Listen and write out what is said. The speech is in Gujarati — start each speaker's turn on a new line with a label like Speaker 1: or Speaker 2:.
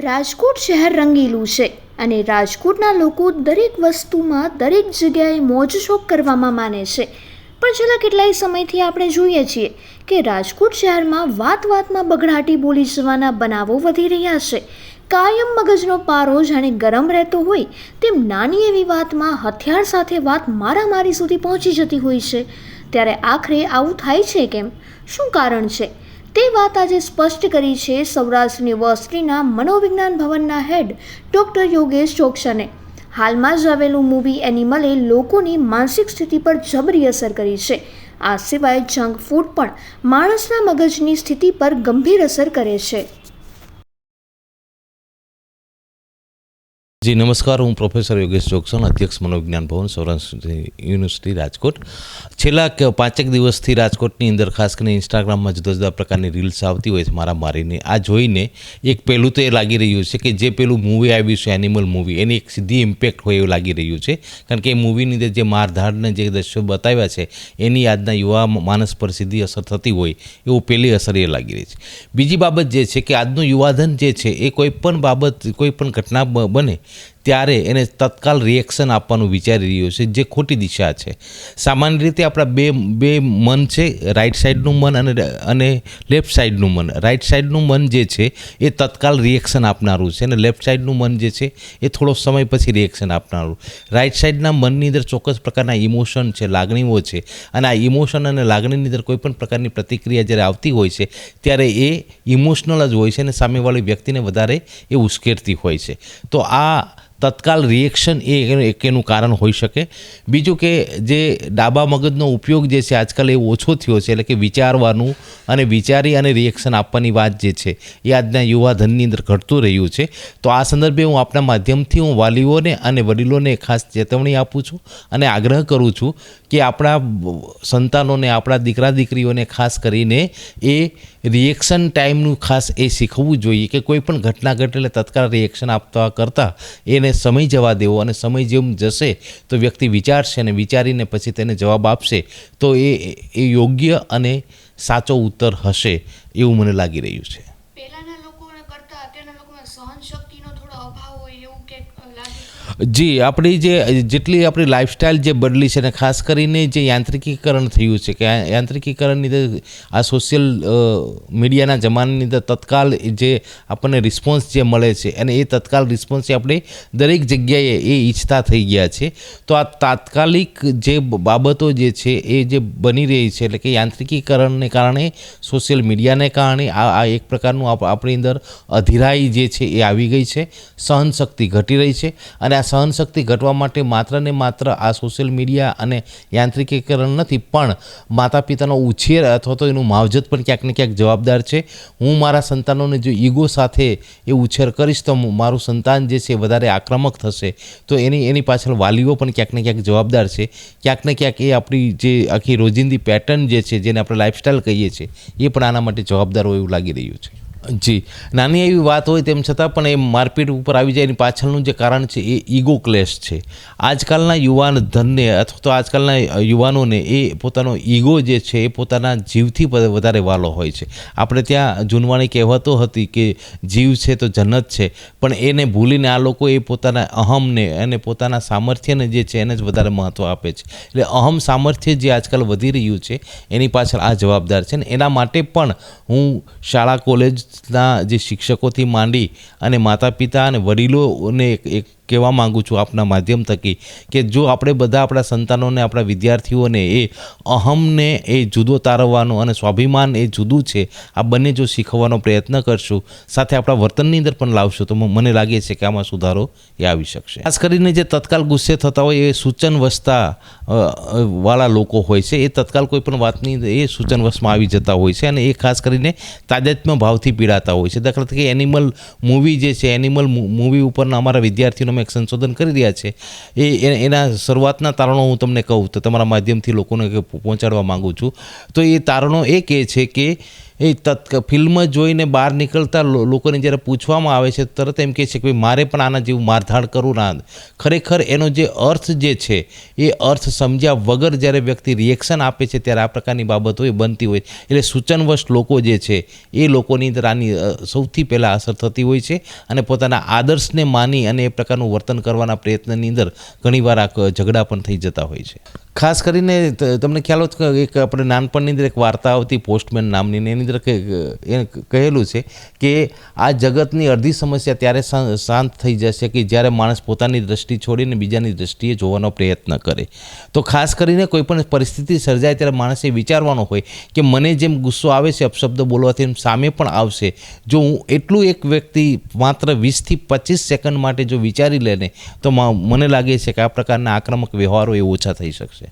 Speaker 1: રાજકોટ શહેર રંગીલું છે અને રાજકોટના લોકો દરેક વસ્તુમાં દરેક જગ્યાએ મોજ શોખ કરવામાં માને છે. પણ છેલ્લા કેટલાય સમયથી આપણે જોઈએ છીએ કે રાજકોટ શહેરમાં વાત વાતમાં બગડાટી બોલી જવાના બનાવો વધી રહ્યા છે. કાયમ મગજનો પારો જાણે ગરમ રહેતો હોય તેમ નાની એવી વાતમાં હથિયાર સાથે વાત મારામારી સુધી પહોંચી જતી હોય છે. ત્યારે આખરે આવું થાય છે કેમ? શું કારણ છે? તે વાત આજે સ્પષ્ટ કરી છે સૌરાષ્ટ્ર યુનિવર્સિટીના મનોવિજ્ઞાન ભવનના હેડ ડૉક્ટર યોગેશ ચોક્ષને હાલમાં જ આવેલું મૂવી એનિમલે લોકોની માનસિક સ્થિતિ પર જબરી અસર કરી છે. આ સિવાય જંક ફૂડ પણ માણસના મગજની સ્થિતિ પર ગંભીર અસર કરે છે.
Speaker 2: જી, નમસ્કાર. હું પ્રોફેસર યોગેશ ચોકસન અધ્યક્ષ મનોવિજ્ઞાન ભવન, સૌરાષ્ટ્ર યુનિવર્સિટી રાજકોટ. છેલ્લા પાંચેક દિવસથી રાજકોટની અંદર ખાસ કરીને ઇન્સ્ટાગ્રામમાં જુદા જુદા પ્રકારની રીલ્સ આવતી હોય છે, મારા મારીને. આ જોઈને એક પહેલું તો એ લાગી રહ્યું છે કે જે પેલું મૂવી આવ્યું છે એનિમલ મૂવી એની એક સીધી ઇમ્પેક્ટ હોય એવું લાગી રહ્યું છે. કારણ કે એ મૂવીની અંદર જે મારધાડને જે દ્રશ્યો બતાવ્યા છે, એની આજના યુવા માણસ પર સીધી અસર થતી હોય એવું પહેલી અસર એ લાગી રહી છે. બીજી બાબત જે છે કે આજનું યુવાધન જે છે, એ કોઈ પણ બાબત, કોઈ પણ ઘટના બને ત્યારે એને તત્કાલ રિએક્શન આપવાનું વિચારી રહ્યો છે, જે ખોટી દિશા છે. સામાન્ય રીતે આપણા બે બે મન છે રાઈટ સાઈડનું મન અને અને લેફ્ટ સાઈડનું મન. રાઈટ સાઈડનું મન જે છે, એ તત્કાલ રિએક્શન આપનારું છે અને લેફ્ટ સાઈડનું મન જે છે, એ થોડો સમય પછી રિએક્શન આપનારું. રાઈટ સાઈડના મનની અંદર ચોક્કસ પ્રકારના ઇમોશન છે, લાગણીઓ છે અને આ ઇમોશન અને લાગણીની અંદર કોઈ પણ પ્રકારની પ્રતિક્રિયા જ્યારે આવતી હોય છે, ત્યારે એ ઇમોશનલ જ હોય છે અને સામેવાળી વ્યક્તિને વધારે એ ઉશ્કેરતી હોય છે. તો આ તત્કાલ રિએક્શન એ એક એનું કારણ હોઈ શકે. બીજું કે જે ડાબા મગજનો ઉપયોગ જે છે આજકાલ એ ઓછો થયો છે, એટલે કે વિચારવાનું અને વિચારી અને રિએક્શન આપવાની વાત જે છે, એ આજના યુવા ધનની અંદર ઘટતું રહ્યું છે. તો આ સંદર્ભે હું આપણા માધ્યમથી હું વાલીઓને અને વડીલોને ખાસ ચેતવણી આપું છું અને આગ્રહ કરું છું કે આપણા સંતાનોને, આપણા દીકરા દીકરીઓને ખાસ કરીને એ રિએક્શન ટાઈમનું ખાસ એ શીખવવું જોઈએ કે કોઈ પણ ઘટના ઘટે એટલે તત્કાળ રિએક્શન આપતા કરતાં એને સમય જવા દેવો અને સમય જેમ જશે તો વ્યક્તિ વિચારશે અને વિચારીને પછી તેને જવાબ આપશે તો એ એ યોગ્ય અને સાચો ઉત્તર હશે એવું મને લાગી રહ્યું છે. જી, આપણી જે, જેટલી આપણી લાઈફસ્ટાઈલ જે બદલી છે ને, ખાસ કરીને જે યાંત્રિકીકરણ થયું છે કે યાંત્રિકીકરણની અંદર આ સોશિયલ મીડિયાના જમાનાની અંદર તત્કાલ જે આપણને રિસ્પોન્સ જે મળે છે અને એ તત્કાલ રિસ્પોન્સ આપણે દરેક જગ્યાએ એ ઈચ્છતા થઈ ગયા છે. તો આ તાત્કાલિક જે બાબતો જે છે એ જે બની રહી છે એટલે કે યાંત્રિકીકરણને કારણે સોશિયલ મીડિયાને કારણે આ આ એક પ્રકારનું આપણી અંદર અધિરાઈ જે છે એ આવી ગઈ છે. સહનશક્તિ ઘટી રહી છે અને આ સહનશક્તિ ઘટવા માટે માત્ર ને માત્ર આ સોશિયલ મીડિયા અને યાંત્રિકીકરણ નથી, પણ માતા પિતાનો ઉછેર અથવા તો એનું માવજત પણ ક્યાંક ને ક્યાંક જવાબદાર છે. હું મારા સંતાનોને જો ઈગો સાથે એ ઉછેર કરીશ તો મારું સંતાન જે છે વધારે આક્રમક થશે. તો એની એની પાછળ વાલીઓ પણ ક્યાંક ને ક્યાંક જવાબદાર છે. ક્યાંક ને ક્યાંક એ આપણી જે આખી રોજિંદી પેટર્ન જે છે, જેને આપણે લાઇફસ્ટાઈલ કહીએ છીએ, એ પણ આના માટે જવાબદાર હોય એવું લાગી રહ્યું છે. જી. નાની એવી વાત હોય તેમ છતાં પણ એ મારપીટ ઉપર આવી જાય એની પાછળનું જે કારણ છે એ ઈગો ક્લેશ છે. આજકાલના યુવાન ધનને અથવા તો આજકાલના યુવાનોને એ પોતાનો ઈગો જે છે એ પોતાના જીવથી વધારે વાલો હોય છે. આપણે ત્યાં જૂનવાણી કહેવતો હતી કે જીવ છે તો જન્નત છે, પણ એને ભૂલીને આ લોકો એ પોતાના અહમને અને પોતાના સામર્થ્યને જે છે એને જ વધારે મહત્ત્વ આપે છે. એટલે અહમ સામર્થ્ય જે આજકાલ વધી રહ્યું છે, એની પાછળ આ જવાબદાર છે ને એના માટે પણ હું શાળા કોલેજના જે શિક્ષકોથી માંડી અને માતા પિતા અને વડીલોને એક કહેવા માગું છું આપના માધ્યમ થકી કે જો આપણે બધા આપણા સંતાનોને, આપણા વિદ્યાર્થીઓને એ અહમને એ જુદો તારવવાનો અને સ્વાભિમાન એ જુદું છે, આ બંને જો શીખવવાનો પ્રયત્ન કરશું, સાથે આપણા વર્તનની અંદર પણ લાવશું, તો મને લાગે છે કે આમાં સુધારો એ આવી શકશે. ખાસ કરીને જે તત્કાલ ગુસ્સે થતા હોય એ સૂચન વાળા લોકો હોય છે, એ તત્કાલ કોઈ પણ વાતની એ સૂચન આવી જતા હોય છે અને એ ખાસ કરીને તાજેતમાં ભાવથી પીડાતા હોય છે. દાખલા તરીકે એનિમલ મૂવી જે છે એનિમલ મૂવી ઉપરના અમારા વિદ્યાર્થીઓને એક સંશોધન કરી રહ્યા છે. એ, એના શરૂઆતના તારણો હું તમને કહું તો તમારા માધ્યમથી લોકોને પહોંચાડવા માગું છું. તો એ તારણો એ કહે છે કે એ તત્ક, ફિલ્મ જોઈને બહાર નીકળતા લોકોને જ્યારે પૂછવામાં આવે છે, તરત એમ કહે છે કે મારે પણ આના જેવું મારધાડ કરવું ના. ખરેખર એનો જે અર્થ જે છે, એ અર્થ સમજ્યા વગર જ્યારે વ્યક્તિ રિએક્શન આપે છે, ત્યારે આ પ્રકારની બાબતો એ બનતી હોય એટલે સૂચનવશ લોકો જે છે, એ લોકોની અંદર આની સૌથી પહેલાં અસર થતી હોય છે અને પોતાના આદર્શને માની અને એ પ્રકારનું વર્તન કરવાના પ્રયત્નની અંદર ઘણીવાર આ ઝઘડા પણ થઈ જતા હોય છે. ખાસ કરીને તમને ખ્યાલ તો એક આપણે નાનપણની અંદર એક વાર્તા આવતી, પોસ્ટમેન નામની એની અંદર એ કહેલું છે કે આ જગતની અડધી સમસ્યા ત્યારે શાંત થઈ જશે કે જ્યારે માણસ પોતાની દ્રષ્ટિ છોડીને બીજાની દ્રષ્ટિએ જોવાનો પ્રયત્ન કરે. તો ખાસ કરીને કોઈ પણ પરિસ્થિતિ સર્જાય ત્યારે માણસે વિચારવાનો હોય કે મને જેમ ગુસ્સો આવે છે, અપશબ્દ બોલવાથી એમ સામે પણ આવશે. જો હું એટલું એક વ્યક્તિ માત્ર વીસથી પચીસ સેકન્ડ માટે જો વિચારી લે ને, તો મને લાગે છે કે આ પ્રકારના આક્રમક વ્યવહારો એ ઓછા થઈ શકશે.